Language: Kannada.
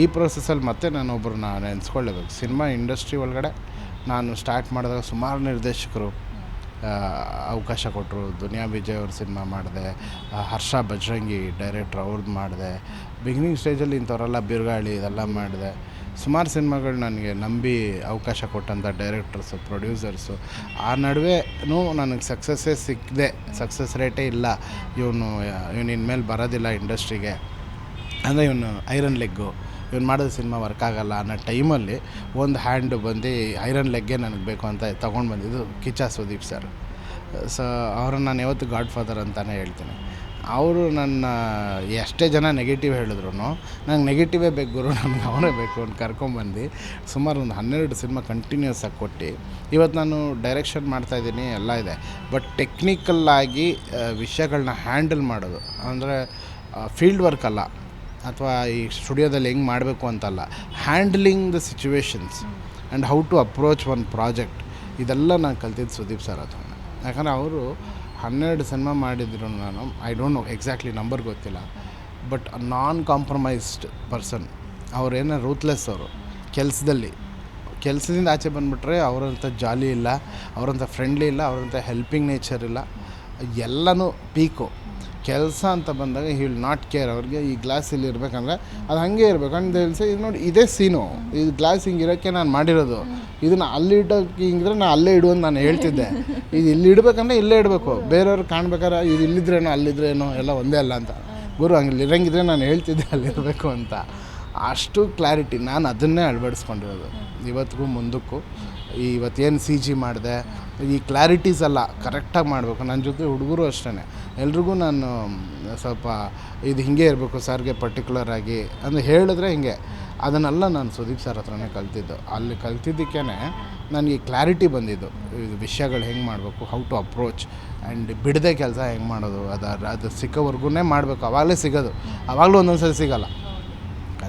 ಈ ಪ್ರೊಸೆಸಲ್ಲಿ ಮತ್ತೆ ನಾನು ಒಬ್ಬರನ್ನ ನೆನೆಸ್ಕೊಳ್ಳೇಬೇಕು ಸಿನಿಮಾ ಇಂಡಸ್ಟ್ರಿ ಒಳಗಡೆ ನಾನು ಸ್ಟಾರ್ಟ್ ಮಾಡಿದಾಗ ಸುಮಾರು ನಿರ್ದೇಶಕರು ಅವಕಾಶ ಕೊಟ್ಟರು ದುನಿಯಾ ವಿಜಯ್ ಅವ್ರ ಸಿನಿಮಾ ಮಾಡಿದೆ ಹರ್ಷ ಬಜರಂಗಿ ಡೈರೆಕ್ಟ್ರ್ ಅವ್ರದ್ದು ಮಾಡಿದೆ. ಬಿಗಿನಿಂಗ್ ಸ್ಟೇಜಲ್ಲಿ ಇಂಥವರೆಲ್ಲ ಬಿರುಗಾಳಿ ಇದೆಲ್ಲ ಮಾಡಿದೆ. ಸುಮಾರು ಸಿನಿಮಾಗಳು ನನಗೆ ನಂಬಿ ಅವಕಾಶ ಕೊಟ್ಟಂಥ ಡೈರೆಕ್ಟರ್ಸು ಪ್ರೊಡ್ಯೂಸರ್ಸು ಆ ನಡುವೆನೂ ನನಗೆ ಸಕ್ಸಸ್ಸೇ ಸಿಕ್ಕದೆ ಸಕ್ಸಸ್ ರೇಟೇ ಇಲ್ಲ. ಇವನು ಇವನು ಇನ್ಮೇಲೆ ಬರೋದಿಲ್ಲ ಇಂಡಸ್ಟ್ರಿಗೆ ಅಂದರೆ ಇವನು ಐರನ್ ಲೆಗ್ಗು ಇವ್ನು ಮಾಡಿದ ಸಿನಿಮಾ ವರ್ಕ್ ಆಗಲ್ಲ ಅನ್ನೋ ಟೈಮಲ್ಲಿ ಒಂದು ಹ್ಯಾಂಡ್ ಬಂದು ಐರನ್ ಲೆಗ್ಗೆ ನನಗೆ ಬೇಕು ಅಂತ ತೊಗೊಂಡು ಬಂದಿದ್ದು ಕಿಚ್ಚ ಸುದೀಪ್ ಸರ್ ಸೊ ಅವ್ರನ್ನ ನಾನು ಯಾವತ್ತು ಗಾಡ್ ಫಾದರ್ ಅಂತಲೇ ಹೇಳ್ತೀನಿ. ಅವರು ನನ್ನ ಎಷ್ಟೇ ಜನ ನೆಗೆಟಿವ್ ಹೇಳಿದ್ರು ನಂಗೆ ನೆಗೆಟಿವೇ ಬೇಕು ಗುರು ನನಗೆ ಅವನೇ ಬೇಕು ಅಂತ ಕರ್ಕೊಂಬಂದು ಸುಮಾರು ಒಂದು ಹನ್ನೆರಡು ಸಿನಿಮಾ ಕಂಟಿನ್ಯೂಸ್ ಆಗಿ ಕೊಟ್ಟು. ಇವತ್ತು ನಾನು ಡೈರೆಕ್ಷನ್ ಮಾಡ್ತಾಯಿದ್ದೀನಿ ಎಲ್ಲ ಇದೆ. ಬಟ್ ಟೆಕ್ನಿಕಲ್ಲಾಗಿ ವಿಷಯಗಳನ್ನ ಹ್ಯಾಂಡಲ್ ಮಾಡೋದು. ಅಂದರೆ ಫೀಲ್ಡ್ ವರ್ಕ್ ಅಲ್ಲ. ಅಥವಾ ಈ ಸ್ಟುಡಿಯೋದಲ್ಲಿ ಹೆಂಗೆ ಮಾಡಬೇಕು ಅಂತಲ್ಲ handling the situations and how to approach one project ಇದೆಲ್ಲ ನಾನು ಕಲ್ತಿದ್ದು ಸುದೀಪ್ ಸರ್ ಹತ್ರ. ಯಾಕಂದರೆ ಅವರು ಹನ್ನೆರಡು ಸಿನಿಮಾ ಮಾಡಿದ್ರು ನಾನು I don't know exactly number ಗೊತ್ತಿಲ್ಲ ಬಟ್ ನಾನ್ ಕಾಂಪ್ರಮೈಸ್ಡ್ ಪರ್ಸನ್ ಅವರೇನೋ ರೂತ್ಲೆಸ್ ಅವರು, ಕೆಲಸದಲ್ಲಿ. ಕೆಲಸದಿಂದ ಆಚೆ ಬಂದುಬಿಟ್ರೆ ಅವರಂಥ ಜಾಲಿ ಇಲ್ಲ ಅವರಂಥ ಫ್ರೆಂಡ್ಲಿ ಇಲ್ಲ ಅವರಂಥ ಹೆಲ್ಪಿಂಗ್ ನೇಚರ್ ಇಲ್ಲ, ಎಲ್ಲನೂ ಪೀಕು ಕೆಲಸ ಅಂತ ಬಂದಾಗ ಹಿ ವಿಲ್ ನಾಟ್ ಕೇರ್ ಅವ್ರಿಗೆ ಈ ಗ್ಲಾಸ್ ಇಲ್ಲಿ ಇರಬೇಕಂದ್ರೆ ಅದು ಹಾಗೆ ಇರಬೇಕು. ಅಂತ ಹೇಳಿ ಇದು ನೋಡಿ, ಇದೇ ಸೀನು ಇದು ಗ್ಲಾಸ್ ಹಿಂಗಿರೋಕ್ಕೆ ನಾನು ಮಾಡಿರೋದು. ಇದನ್ನು ಅಲ್ಲಿ ಇಡೋಕೆ ಹಿಂಗಿದ್ರೆ ನಾನು ಅಲ್ಲೇ ಇಡು ಅಂತ ನಾನು ಹೇಳ್ತಿದ್ದೆ. ಇದು ಇಲ್ಲಿ ಇಡಬೇಕಂದ್ರೆ ಇಲ್ಲೇ ಇಡಬೇಕು. ಬೇರೆಯವ್ರು ಕಾಣ್ಬೇಕಾರೆ ಇದು ಇಲ್ಲಿದ್ರೇನೋ, ಅಲ್ಲಿದ್ರೇನೋ, ಎಲ್ಲ ಒಂದೇ ಅಲ್ಲ ಅಂತ. ಗುರು ಹಂಗೆ ಇರಂಗಿದ್ರೆ ನಾನು ಹೇಳ್ತಿದ್ದೆ ಅಲ್ಲಿರಬೇಕು ಅಂತ. ಅಷ್ಟು ಕ್ಲಾರಿಟಿ ನಾನು ಅದನ್ನೇ ಅಳವಡಿಸ್ಕೊಂಡಿರೋದು. ಇವತ್ತಿಗೂ ಮುಂದಕ್ಕೂ. ಇವತ್ತೇನು ಸಿ ಜಿ ಮಾಡಿದೆ ಈ ಕ್ಲಾರಿಟೀಸ್ ಎಲ್ಲ ಕರೆಕ್ಟಾಗಿ ಮಾಡಬೇಕು. ನನ್ನ ಜೊತೆ ಹುಡುಗರು ಅಷ್ಟೇ ಎಲ್ರಿಗೂ ನಾನು ಸ್ವಲ್ಪ ಇದು ಹಿಂಗೆ ಇರಬೇಕು ಸರ್ಗೆ ಪರ್ಟಿಕ್ಯುಲರ್ ಆಗಿ ಅಂದರೆ ಹೇಳಿದ್ರೆ ಹಿಂಗೆ. ಅದನ್ನೆಲ್ಲ ನಾನು ಸುದೀಪ್ ಸರ್ ಹತ್ರನೇ ಕಲ್ತಿದ್ದು. ಅಲ್ಲಿ ಕಲ್ತಿದ್ದಕ್ಕೇ ನನಗೆ ಕ್ಲಾರಿಟಿ ಬಂದಿದ್ದು. ಇದು ವಿಷಯಗಳು ಹೆಂಗೆ ಮಾಡಬೇಕು ಹೌ ಟು ಅಪ್ರೋಚ್ ಆ್ಯಂಡ್ ಬಿಡದೆ ಕೆಲಸ ಹೆಂಗೆ ಮಾಡೋದು ಅದು ಅದು ಸಿಕ್ಕೋವರೆಗೂ ಮಾಡಬೇಕು. ಆವಾಗಲೇ ಸಿಗೋದು. ಆವಾಗಲೂ ಒಂದೊಂದು ಸಲ ಸಿಗೋಲ್ಲ.